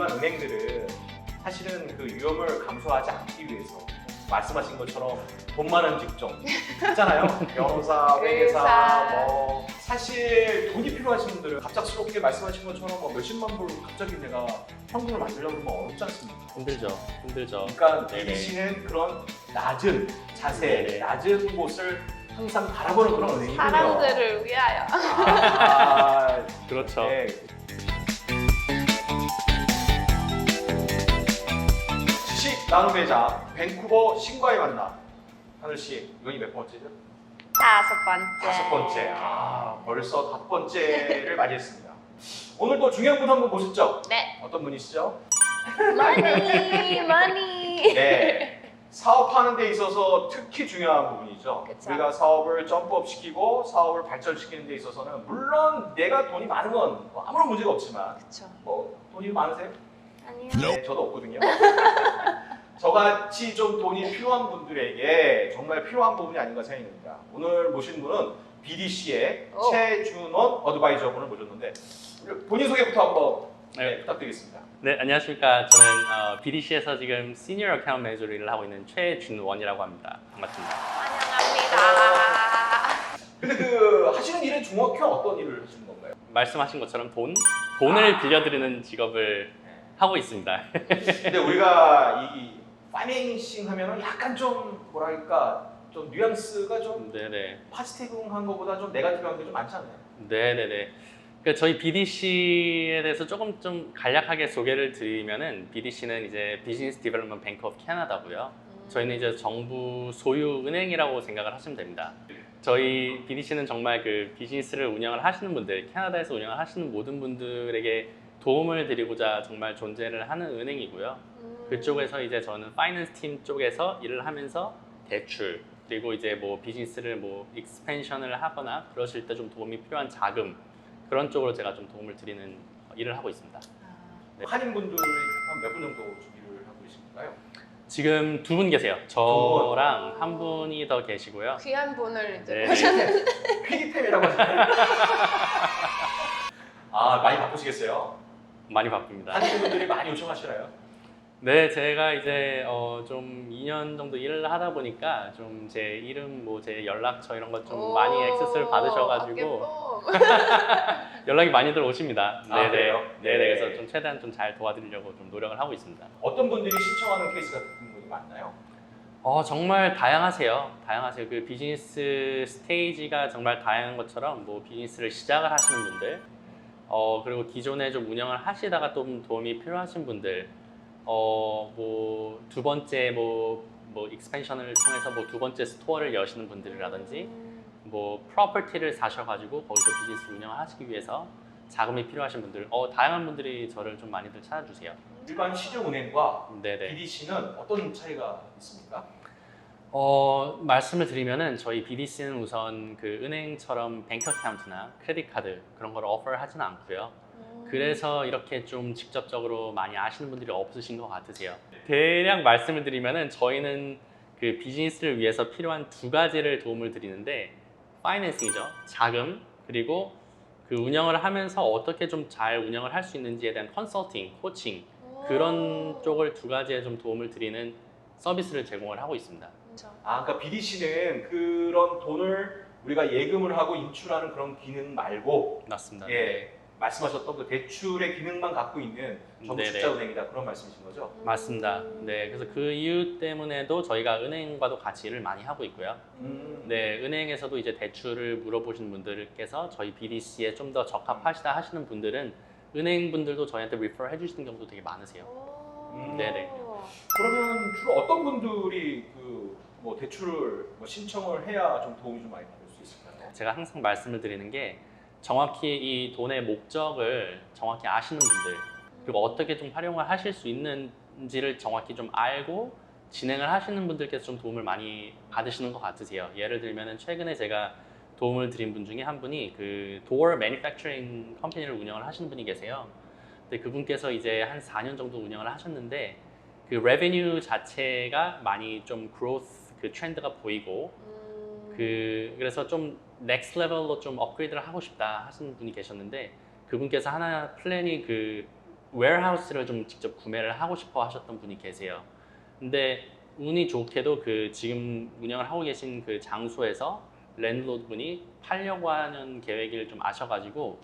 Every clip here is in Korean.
일반 은행들은 사실은 그 위험을 감수하지 않기 위해서 말씀하신 것처럼 돈 많은 직종 있잖아요. 변호사, 회계사. 뭐 사실 돈이 필요하신 분들은 갑작스럽게 말씀하신 것처럼 뭐 몇십만 불 갑자기 내가 현금을 만들려고 하면 어렵지 않습니까? 힘들죠. 힘들죠. 그러니까 네네. BDC는 그런 낮은 자세, 네네. 낮은 곳을 항상 바라보는 그런 은행이군요. 사람들을 위하여. 아, 그렇죠. 네. 나눔 회장 밴쿠버 신과의 만남. 하늘 씨, 이건이 몇 번째죠? 다섯 번째. 다섯 번째. 아, 벌써 다섯 번째를 맞이했습니다. 오늘도 중요한 분 한분 모셨죠? 네. 어떤 분이시죠? 머니, 머니. 네. 사업하는 데 있어서 특히 중요한 부분이죠. 그쵸. 우리가 사업을 점프업 시키고 사업을 발전시키는 데 있어서는 물론 내가 돈이 많은 건뭐 아무런 문제가 없지만 그쵸. 뭐 돈이 많으세요? 아니요. 네, 저도 없거든요. 저같이 좀 돈이 필요한 분들에게 정말 필요한 부분이 아닌가 생각합니다. 오늘 모신 분은 BDC의 오. 최준원 어드바이저 분을 모셨는데 본인 소개부터 한번 네, 네. 부탁드리겠습니다. 네, 안녕하십니까. 저는 어, BDC에서 지금 시니어 어카운트 매니저로 일을 하고 있는 최준원이라고 합니다. 반갑습니다. 환영합니다. 근데 그 하시는 일은 정확히 어떤 일을 하시는 건가요? 말씀하신 것처럼 돈, 돈을 빌려드리는 직업을 하고 있습니다. 근데 우리가 이 파이낸싱 하면은 약간 좀 뭐랄까 좀 뉘앙스가 좀 네네. 파지티브한 것보다 좀 네가티브한 게 좀 많잖아요. 네네네. 그러니까 저희 BDC에 대해서 조금 좀 간략하게 소개를 드리면은 BDC는 이제 비즈니스 디벨롭먼트 뱅크 오브 캐나다고요. 저희는 이제 정부 소유 은행이라고 생각을 하시면 됩니다. 저희 BDC는 정말 그 비즈니스를 운영을 하시는 분들, 캐나다에서 운영을 하시는 모든 분들에게 도움을 드리고자 정말 존재를 하는 은행이고요. 음. 그쪽에서 이제 저는 파이낸스 팀 쪽에서 일을 하면서 대출 그리고 이제 뭐 비즈니스를 뭐 익스펜션을 하거나 그러실 때 좀 도움이 필요한 자금 그런 쪽으로 제가 좀 도움을 드리는 일을 하고 있습니다. 네. 한인분들이 한 몇 분 정도 준비를 하고 계신가요? 지금 두 분 계세요. 저랑 한 분이 더 계시고요. 귀한 분을 이제 네. 모셨는데 퀴기템이라고 하잖아요. 아 많이 바쁘시겠어요? 많이 바쁩니다. 한인분들이 많이 요청하시나요? 네, 제가 이제 어, 좀 2년 정도 일을 하다 보니까 좀 제 이름, 뭐 제 연락처 이런 것 좀 많이 액세스를 받으셔가지고 연락이 많이들 오십니다. 아, 네네. 그래요? 네 네. 네. 그래서 좀 최대한 좀 잘 도와드리려고 좀 노력을 하고 있습니다. 어떤 분들이 신청하는 케이스 같은 분이 많나요? 어, 정말 다양하세요. 다양하세요. 그 비즈니스 스테이지가 정말 다양한 것처럼 뭐 비즈니스를 시작을 하시는 분들, 어, 그리고 기존에 좀 운영을 하시다가 좀 도움이 필요하신 분들, 어, 뭐 두 번째 뭐, 뭐 익스펜션을 통해서 뭐 두 번째 스토어를 여시는 분들이라든지 뭐 프로퍼티를 사셔가지고 거기서 비즈니스 운영을 하시기 위해서 자금이 필요하신 분들, 어, 다양한 분들이 저를 좀 많이들 찾아주세요. 일반 시중은행과 네네. BDC는 어떤 차이가 있습니까? 어, 말씀을 드리면은 저희 BDC는 우선 그 은행처럼 뱅크 어카운트나 크레딧 카드 그런 걸 오퍼를 하지는 않고요. 음. 그래서 이렇게 좀 직접적으로 많이 아시는 분들이 없으신 것 같으세요. 대략 말씀을 드리면은 저희는 그 비즈니스를 위해서 필요한 두 가지를 도움을 드리는데 파이낸싱이죠. 자금 그리고 그 운영을 하면서 어떻게 좀 잘 운영을 할 수 있는지에 대한 컨설팅, 코칭 그런 쪽을 두 가지에 좀 도움을 드리는 서비스를 제공을 하고 있습니다. 아, 그러니까 BDC는 그런 돈을 우리가 예금을 하고 인출하는 그런 기능 말고 맞습니다. 예, 말씀하셨던 그 대출의 기능만 갖고 있는 네네. 정부투자은행이다 그런 말씀이신 거죠? 맞습니다. 네, 그래서 그 이유 때문에도 저희가 은행과도 같이 일을 많이 하고 있고요. 음, 네, 은행에서도 이제 대출을 물어보신 분들께서 저희 BDC에 좀 더 적합하시다 하시는 분들은 은행 분들도 저희한테 리퍼 해주시는 경우도 되게 많으세요. 음, 네네. 그러면 주로 어떤 분들이 그 뭐 대출을 뭐 신청을 해야 좀 도움이 좀 많이 받을 수 있을까요? 제가 항상 말씀을 드리는 게 정확히 이 돈의 목적을 정확히 아시는 분들 그리고 어떻게 좀 활용을 하실 수 있는지를 정확히 좀 알고 진행을 하시는 분들께서 좀 도움을 많이 받으시는 것 같으세요. 예를 들면은 최근에 제가 도움을 드린 분 중에 한 분이 그 도어 매니팩처링 컴퍼니를 운영을 하시는 분이 계세요. 근데 그분께서 이제 한 4년 정도 운영을 하셨는데 그 레베뉴 자체가 많이 좀 growth 그 트렌드가 보이고 음. 그 그래서 좀 넥스트 레벨로 좀 업그레이드를 하고 싶다 하시는 분이 계셨는데 그분께서 하나 플랜이 그 웨어하우스를 좀 직접 구매를 하고 싶어 하셨던 분이 계세요. 근데 운이 좋게도 그 지금 운영을 하고 계신 그 장소에서 랜드로드 분이 팔려고 하는 계획을 좀 아셔가지고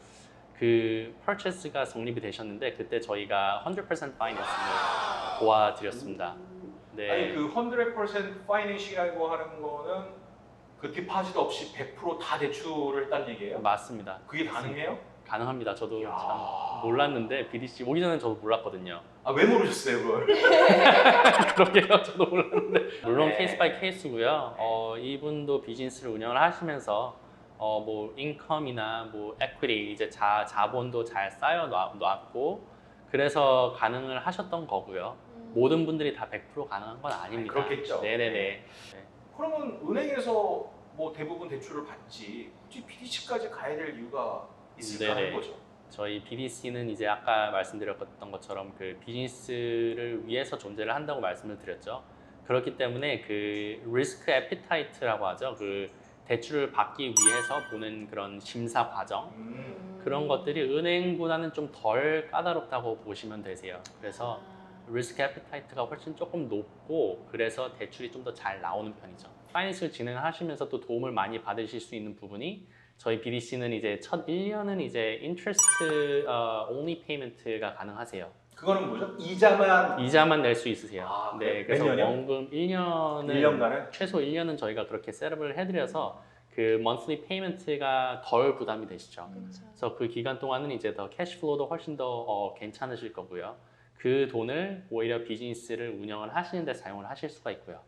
그 퍼체스가 성립이 되셨는데 그때 저희가 100% 파이낸싱을 도와드렸습니다. 네. 아니 그 100% 파이낸싱이라고 하는 거는 그 디파짓 없이 100%다 대출을 했다는 얘기예요? 맞습니다. 그게 가능해요? 가능합니다. 저도 이야. 참 몰랐는데 BDC 오기 전에 저도 몰랐거든요. 아 왜 모르셨어요 그걸? 그러게요. 저도 몰랐는데. 물론 네. 케이스 바이 케이스고요. 어, 이분도 비즈니스를 운영을 하시면서 어, 뭐 인컴이나 뭐 에퀴티 이제 자, 자본도 잘 쌓여 놔- 놨고 그래서 가능을 하셨던 거고요. 음. 모든 분들이 다 100% 가능한 건 아닙니다. 그렇겠죠. 네네네. 그러면 은행에서 뭐 대부분 대출을 받지 굳이 PDC까지 가야 될 이유가 있을까 네네. 하는 거죠. 저희 BDC는 이제 아까 말씀드렸던 것처럼 그 비즈니스를 위해서 존재를 한다고 말씀을 드렸죠. 그렇기 때문에 그 리스크 에피타이트라고 하죠. 그 대출을 받기 위해서 보는 그런 심사 과정 음. 그런 것들이 은행보다는 좀 덜 까다롭다고 보시면 되세요. 그래서 아. 리스크 에피타이트가 훨씬 조금 높고 그래서 대출이 좀 더 잘 나오는 편이죠. 파이낸스를 진행하시면서 또 도움을 많이 받으실 수 있는 부분이 저희 BDC는 이제 첫 1년은 이제 interest uh, only payment가 가능하세요. 그거는 뭐죠? 이자만 이자만 낼 수 있으세요. 아, 네, 몇 그래서 년이요? 원금 1년은 1년간은 최소 1년은 저희가 그렇게 셋업을 해드려서 그 monthly payment가 덜 부담이 되시죠. 그쵸. 그래서 그 기간 동안은 이제 더 캐시플로우도 훨씬 더 어, 괜찮으실 거고요. 그 돈을 오히려 비즈니스를 운영을 하시는데 사용을 하실 수가 있고요.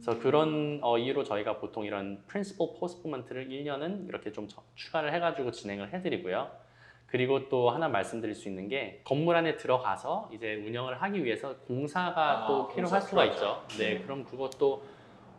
그래서 그런 어, 이유로 저희가 보통 이런 프린시플 포스트먼트를 1년은 이렇게 좀 저- 추가를 해가지고 진행을 해드리고요. 그리고 또 하나 말씀드릴 수 있는 게 건물 안에 들어가서 이제 운영을 하기 위해서 공사가 아, 또 필요할 수가 필요하죠. 있죠. 네, 그럼 그것도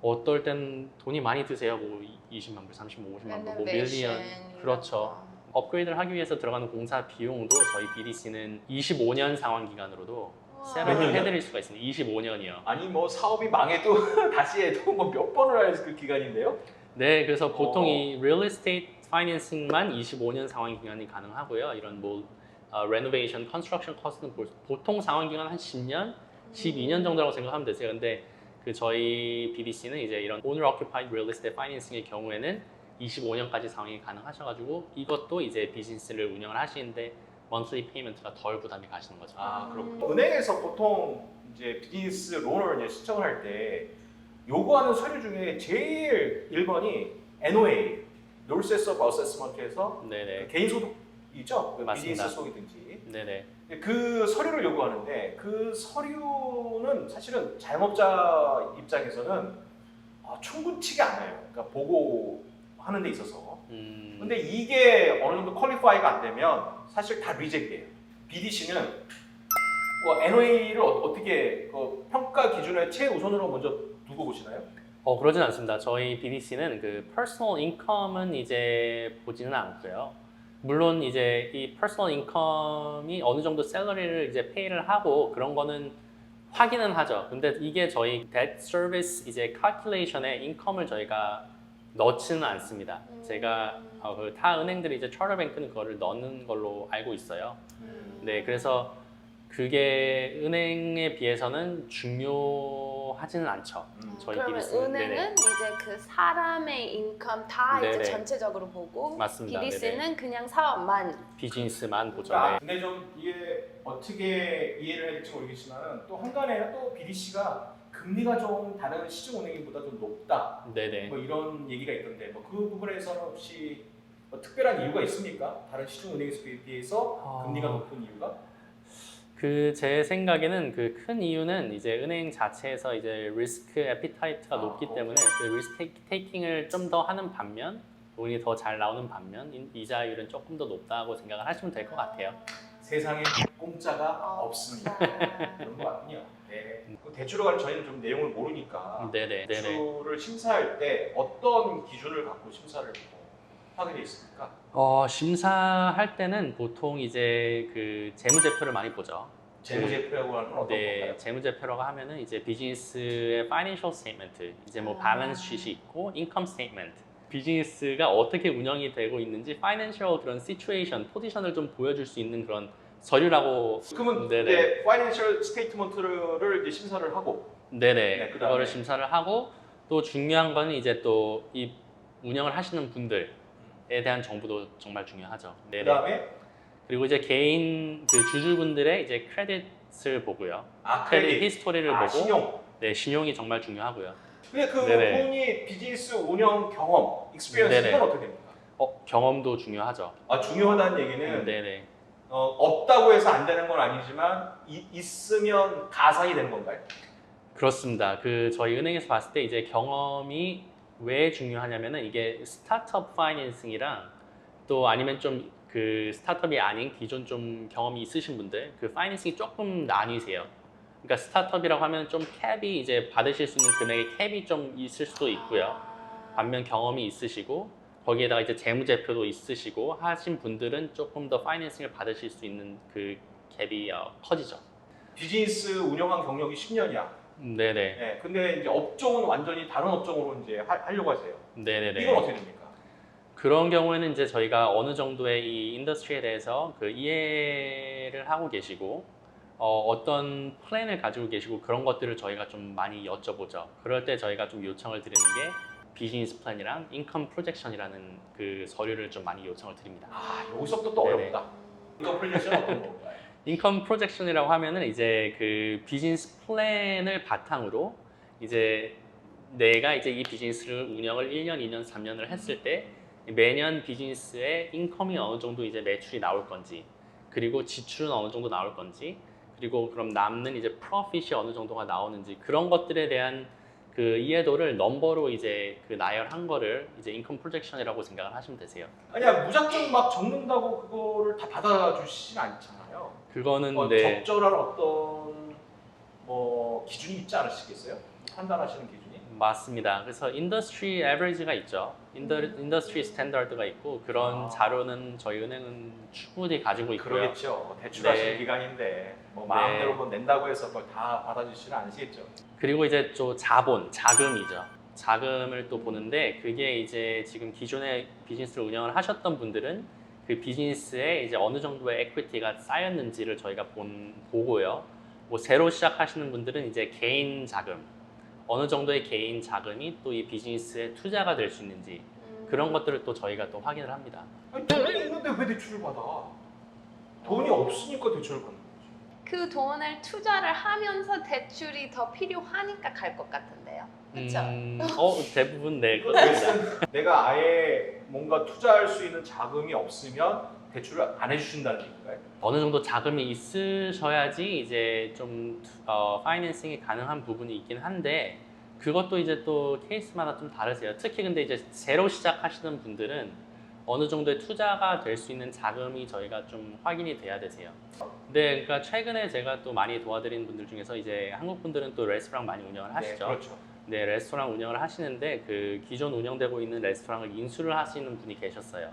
어떨 땐 돈이 많이 드세요. 뭐 20만 불, 30만, 50만 불, 뭐 밀리언. 그렇죠. 업그레이드를 하기 위해서 들어가는 공사 비용도 저희 BDC는 25년 상환 기간으로도 몇 셋업을 년이요? 해드릴 수가 있습니다. 25년이요. 아니 뭐 사업이 망해도 다시 해도 뭐 몇 번을 할 그 기간인데요? 네, 그래서 보통 어. 이 real estate financing만 25년 상환 기간이 가능하고요. 이런 뭐 어, renovation, construction cost는 보- 보통 상환 기간 한 10년, 12년 정도라고 생각하면 되세요. 근데 그 저희 BDC는 이제 이런 owner occupied real estate financing의 경우에는 25년까지 상환이 가능하셔가지고 이것도 이제 비즈니스를 운영을 하시는데 monthly payment가 덜 부담이 가시는 거죠. 아 음. 그렇군요. 은행에서 보통 이제 비즈니스 론을 이제 신청을 할 때 요구하는 서류 중에 제일 1번이 NOA, North of Assessment에서 네네, 개인 소득이죠. 그 맞습니다. 비즈니스 소득이든지 네네. 그 서류를 요구하는데 그 서류는 사실은 자영업자 입장에서는 아, 충분치가 않아요. 그러니까 보고 하는 데 있어서. 음, 근데 이게 어느 정도 퀄리파이가 안 되면 사실 다 리젝트예요. BDC는 뭐 NOA를 어, 떻게그 평가 기준을 최우선으로 먼저 두고 보시나요? 어 그러진 않습니다. 저희 BDC는 그 personal income은 이제 보지는 않고요. 물론 이제 이 personal income이 어느 정도 셀러리를 이제 페이를 하고 그런 거는 확인은 하죠. 근데 이게 저희 debt service 이제 calculation에 인컴을 저희가 넣지는 않습니다. 제가 어, 그타 은행들이 이제 charterbank는 그거를 넣는 걸로 알고 있어요. 네, 그래서 그게 은행에 비해서는 중요하지는 않죠. 저희 그러면 는. 은행은 네네. 이제 그 사람의 인컴 다 네네. 이제 전체적으로 보고 맞습니다. BDC는 그냥 사업만 비즈니스만 보죠. 아, 네. 근데 좀 이게 어떻게 이해를 해야 될지 모르겠지만 또 한간에는 또 BDC가 금리가 좀 다른 시중은행보다 좀 높다. 네네. 뭐 이런 얘기가 있던데 뭐 그 부분에서는 혹시 뭐 특별한 이유가 있습니까? 다른 시중은행에 비해서 금리가 높은 이유가? 그 제 생각에는 그 큰 이유는 이제 은행 자체에서 이제 리스크 에피타이트가 아, 높기 오케이. 때문에 그 리스크 테이킹을 좀 더 하는 반면 돈이 더 잘 나오는 반면 인- 이자율은 조금 더 높다고 생각을 하시면 될 것 같아요. 세상에 공짜가 어, 없습니다. 아. 그런 것 같군요. 네. 그 대출에 관한 저희는 좀 내용을 모르니까 네네. 네네. 대출을 심사할 때 어떤 기준을 갖고 심사를 하게 돼 있습니까? 어, 심사할 때는 보통 이제 그 재무제표를 많이 보죠. 재무제표라고 하는 건 어떤 네, 건가요? 재무제표라고 하면은 이제 비즈니스의 financial statement, 이제 뭐 아. balance sheet이 있고 income statement. 비즈니스가 어떻게 운영이 되고 있는지 financial 그런 situation, 포지션을 좀 보여줄 수 있는 그런 서류라고 그러면 네네. 이제 파이낸셜 스테이트먼트를 이제 심사를 하고 네네 네, 그다음에. 그거를 심사를 하고 또 중요한 거는 이제 또 이 운영을 하시는 분들에 대한 정보도 정말 중요하죠. 네네. 그다음에 그리고 이제 개인 그 주주분들의 이제 크레딧을 보고요. 아 크레딧 크레딧, 히스토리를 아, 보고 신용. 네 신용이 정말 중요하고요. 근데 그 네네. 본인이 비즈니스 운영 경험, 익스피리언스 네네. 이건 어떻게 됩니까? 어 경험도 중요하죠. 아 중요하다는 얘기는 네네. 어, 없다고 해서 안 되는 건 아니지만 이- 있으면 가상이 되는 건가요? 그렇습니다. 그 저희 은행에서 봤을 때 이제 경험이 왜 중요하냐면은 이게 스타트업 파이낸싱이랑 또 아니면 좀 그 스타트업이 아닌 기존 좀 경험이 있으신 분들 그 파이낸싱이 조금 나뉘세요. 그러니까 스타트업이라고 하면 좀 캡이 이제 받으실 수 있는 금액의 캡이 좀 있을 수도 있고요. 아. 반면 경험이 있으시고 거기에다가 이제 재무제표도 있으시고 하신 분들은 조금 더 파이낸싱을 받으실 수 있는 그 캡이 어, 커지죠. 비즈니스 운영한 경력이 10년이야. 네네. 네, 근데 이제 업종은 완전히 다른 업종으로 이제 하, 하려고 하세요. 네네네. 이건 어떻게 됩니까? 그런 경우에는 이제 저희가 어느 정도의 이 인더스트리에 대해서 그 이해를 하고 계시고 어, 떤 플랜을 가지고 계시고 그런 것들을 저희가 좀 많이 여쭤보죠. 그럴 때 저희가 좀 요청을 드리는 게 비즈니스 플랜이랑 인컴 프로젝션이라는 그 서류를 좀 많이 요청을 드립니다. 아 여기서부터 또 네네. 어렵다. 이거 플레이션 어떤 건가요? 인컴 프로젝션이라고 하면은 이제 그 비즈니스 플랜을 바탕으로 이제 내가 이제 이 비즈니스를 운영을 1년, 2년, 3년을 했을 때 매년 비즈니스의 인컴이 어느 정도 이제 매출이 나올 건지 그리고 지출은 어느 정도 나올 건지 그리고 그럼 남는 이제 프로핏이 어느 정도가 나오는지 그런 것들에 대한 그 이해도를 넘버로 이제 그 나열한 거를 이제 인컴 프로젝션이라고 생각을 하시면 되세요. 아니야 무작정 막 적는다고 그거를 다 받아주시진 않잖아요. 그거는 어, 네. 적절한 어떤 뭐 기준이 있지 않으시겠어요? 판단하시는 기준이? 맞습니다. 그래서 인더스트리 에버리지가 있죠. 인더, 인더스트리 스탠다드가 있고 그런 아. 자료는 저희 은행은 충분히 가지고 있고요. 그러겠죠. 대출하시는 네. 기간인데 뭐 네. 마음대로 뭐 낸다고 해서 그걸 다 받아주시는 않으시겠죠. 그리고 이제 또 자본, 자금이죠. 자금을 또 보는데 그게 이제 지금 기존에 비즈니스를 운영을 하셨던 분들은 그 비즈니스에 이제 어느 정도의 에퀴티가 쌓였는지를 저희가 본, 보고요. 뭐 새로 시작하시는 분들은 이제 개인 자금, 어느 정도의 개인 자금이 또 이 비즈니스에 투자가 될 수 있는지 음. 그런 것들을 또 저희가 또 확인을 합니다. 아니, 돈이 있는데 왜 대출을 받아? 돈이 없으니까 대출을 받는 거지. 그 돈을 투자를 하면서 대출이 더 필요하니까 갈 것 같은데요. 그렇죠? 음, 어 대부분 네 그렇습니다. 내가 아예 뭔가 투자할 수 있는 자금이 없으면 대출을 안 해주신다는 얘기인가요? 어느 정도 자금이 있으셔야지 이제 좀 어, 파이낸싱이 가능한 부분이 있긴 한데 그것도 이제 또 케이스마다 좀 다르세요. 특히 근데 이제 새로 시작하시는 분들은 어느 정도의 투자가 될 수 있는 자금이 저희가 좀 확인이 돼야 되세요. 네, 그러니까 최근에 제가 또 많이 도와드린 분들 중에서 이제 한국 분들은 또 레스토랑 많이 운영을 하시죠. 네, 그렇죠. 네, 레스토랑 운영을 하시는데 그 기존 운영되고 있는 레스토랑을 인수를 하시는 분이 계셨어요.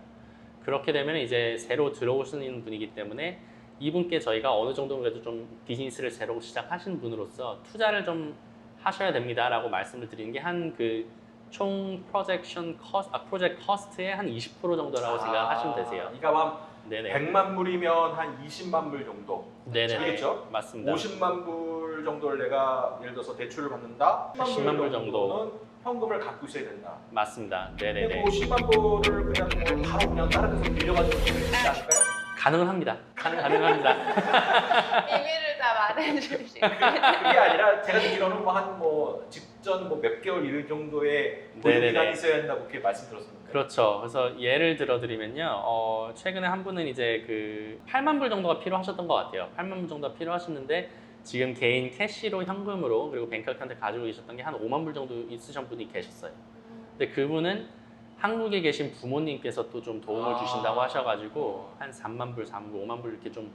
그렇게 되면 이제 새로 들어오시는 분이기 때문에 이분께 저희가 어느 정도 그래도 좀 비즈니스를 새로 시작하신 분으로서 투자를 좀 하셔야 됩니다라고 말씀을 드리는 게 한 그 총 프로젝션 커스 아 프로젝트 커스트의 한 20% 정도라고 생각하시면 되세요. 이가 한 네네. 100만 불이면 한 20만 불 정도. 네네. 그렇죠? 맞습니다. 50만 불 정도를 내가 예를 들어서 대출을 받는다. 10만 불 정도. 현금을 갖고 있어야 된다. 맞습니다. 근데 네네네. 그 50만 불을 그냥 뭐 바로 그냥 다른 데서 빌려가지고 있지 않을까요? 가능은 합니다. 가능합니다. 비밀을 다 말해주시고. 그게 아니라 제가 듣기로는 뭐한 뭐 직전 뭐 몇 개월 이르 정도의. 기간이 있어야 한다고 그렇게 말씀드렸습니다. 그렇죠. 그래서 예를 들어드리면요. 어, 최근에 한 분은 이제 그 8만 불 정도가 필요하셨던 것 같아요. 8만 불 정도가 필요하셨는데 지금 개인 캐시로 현금으로 그리고 뱅크 어카운트 가지고 계셨던 게 한 5만 불 정도 있으신 분이 계셨어요. 근데 그분은 한국에 계신 부모님께서 또 좀 도움을 아. 주신다고 하셔가지고 한 3만 불, 4만 불, 5만 불 이렇게 좀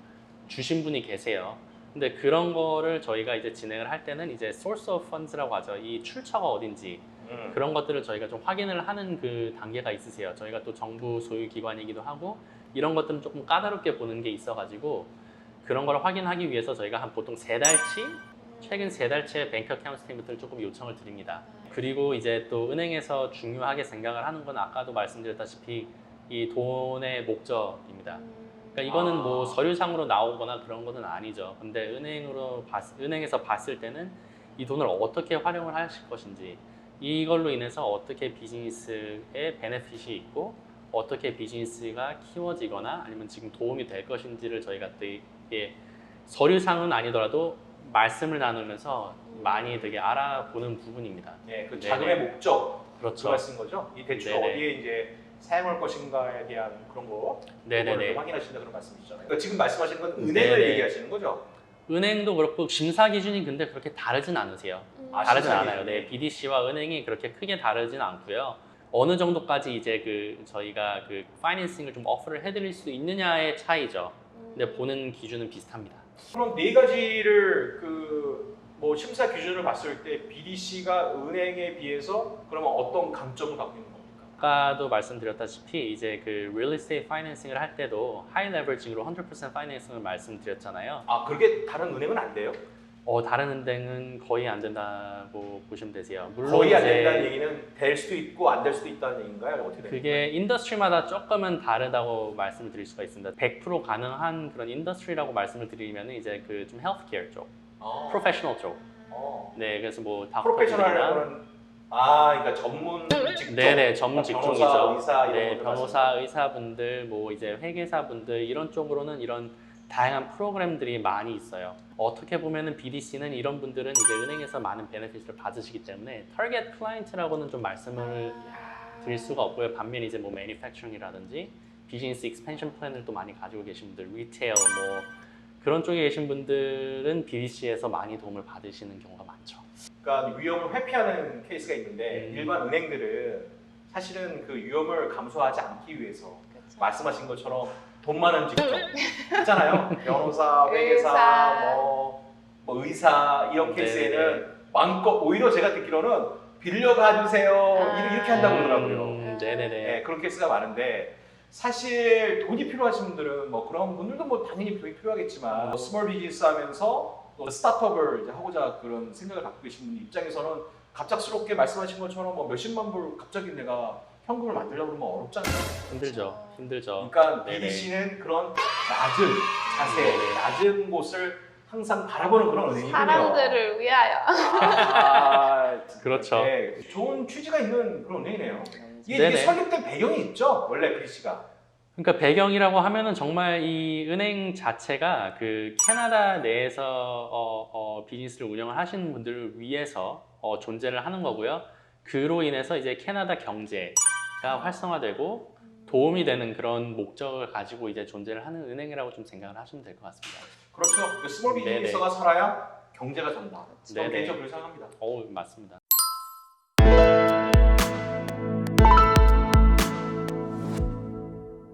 주신 분이 계세요. 근데 그런 거를 저희가 이제 진행을 할 때는 이제 source of funds라고 하죠. 이 출처가 어딘지 음. 그런 것들을 저희가 좀 확인을 하는 그 단계가 있으세요. 저희가 또 정부 소유 기관이기도 하고 이런 것들은 조금 까다롭게 보는 게 있어가지고 그런 걸 확인하기 위해서 저희가 한 보통 세 달치 최근 세 달치의 뱅크 어카운트 스테이트를 조금 요청을 드립니다. 그리고 이제 또 은행에서 중요하게 생각을 하는 건 아까도 말씀드렸다시피 이 돈의 목적입니다. 그러니까 그러니까 이거는 아. 뭐 서류상으로 나오거나 그런 것은 아니죠. 근데 은행으로 봤, 은행에서 봤을 때는 이 돈을 어떻게 활용을 하실 것인지 이걸로 인해서 어떻게 비즈니스에 베네핏이 있고 어떻게 비즈니스가 키워지거나 아니면 지금 도움이 될 것인지를 저희가 되게 서류상은 아니더라도 말씀을 나누면서 많이 되게 알아보는 부분입니다. 네, 그 네네. 자금의 목적 그렇죠. 그거 쓴 거죠. 이 대출 네네. 어디에 이제 사용할 것인가에 대한 그런 거 네네네. 확인하신다 그런 말씀이시잖아요. 그러니까 지금 말씀하시는 건 은행을 네네. 얘기하시는 거죠. 은행도 그렇고 심사 기준이 근데 그렇게 다르진 않으세요. 음. 아, 다르진 않아요. 네, BDC와 은행이 그렇게 크게 다르진 않고요. 어느 정도까지 이제 그 저희가 그 파이낸싱을 좀 어프를 해드릴 수 있느냐의 차이죠. 근데 보는 기준은 비슷합니다. 그럼 네 가지를 그 뭐 심사 기준을 봤을 때 BDC가 은행에 비해서 그러면 어떤 강점을 갖고 있는 겁니까? 아까도 말씀드렸다시피 이제 그 real estate financing을 할 때도 high leveraging으로 100% financing을 말씀드렸잖아요. 아 그게 다른 은행은 안 돼요? 어, 다른 은행은 거의 안 된다고 보시면 되세요. 물론 거의 안 이제 된다는 얘기는 될 수도 있고 안 될 수도 있다는 얘기인가요? 어떻게 됩니까? 그게 인더스트리마다 조금은 다르다고 말씀을 드릴 수가 있습니다. 100% 가능한 그런 인더스트리라고 말씀을 드리면 이제 그 좀 헬스케어 쪽, 어. 프로페셔널 쪽. 어. 네, 그래서 뭐 거는 아 그러니까 전문 직종 네네 전문 그러니까 직종이죠. 변호사, 의사 이런 네, 것들 변호사, 의사분들, 뭐 이제 회계사분들 이런 쪽으로는 이런 다양한 프로그램들이 많이 있어요. 어떻게 보면은 BDC는 이런 분들은 이제 은행에서 많은 베네핏을 받으시기 때문에 타겟 클라이언트라고는 좀 말씀을 드릴 수가 없고요. 반면 이제 뭐 매니팩처링이라든지 비즈니스 익스펜션 플랜을 또 많이 가지고 계신 분들, 리테일 뭐 그런 쪽에 계신 분들은 BDC에서 많이 도움을 받으시는 경우가 많죠. 그러니까 위험을 회피하는 케이스가 있는데 음. 일반 은행들은 사실은 그 위험을 감수하지 않기 위해서 그쵸. 말씀하신 것처럼 돈 많은 직종 있잖아요. 변호사, 회계사, 의사. 뭐, 뭐 의사 이런 네, 케이스에는 마음껏 오히려 제가 듣기로는 빌려가 주세요 아. 이렇게 한다고 그러더라고요. 음, 네네네. 네, 그런 케이스가 많은데 사실 돈이 필요하신 분들은 뭐 그런 분들도 뭐 당연히 돈이 필요하겠지만 뭐 스몰 비즈니스 하면서 또 스타트업을 이제 하고자 그런 생각을 갖고 계신 분 입장에서는 갑작스럽게 말씀하신 것처럼 뭐 몇십만 불 갑자기 내가 현금을 만들려고 그러면 어렵잖아요. 힘들죠. 힘들죠. 그러니까 네네. BDC는 그런 낮은 자세, 네네. 낮은 곳을 항상 바라보는 그런 은행이군요. 사람들을 위하여. 아, 그렇죠. 네, 좋은 취지가 있는 그런 은행이네요. 이게, 이게 네네. 설립된 배경이 있죠, 원래 BDC가. 그러니까 배경이라고 하면은 정말 이 은행 자체가 그 캐나다 내에서 어, 어, 비즈니스를 운영을 하시는 분들을 위해서 어, 존재를 하는 거고요. 그로 인해서 이제 캐나다 경제가 활성화되고 도움이 되는 그런 목적을 가지고 이제 존재를 하는 은행이라고 좀 생각을 하시면 될 것 같습니다. 그렇죠. 그 스몰. 비즈니스가 살아야 경제가 전다. 저는. 개인적으로 생각합니다. 어 맞습니다.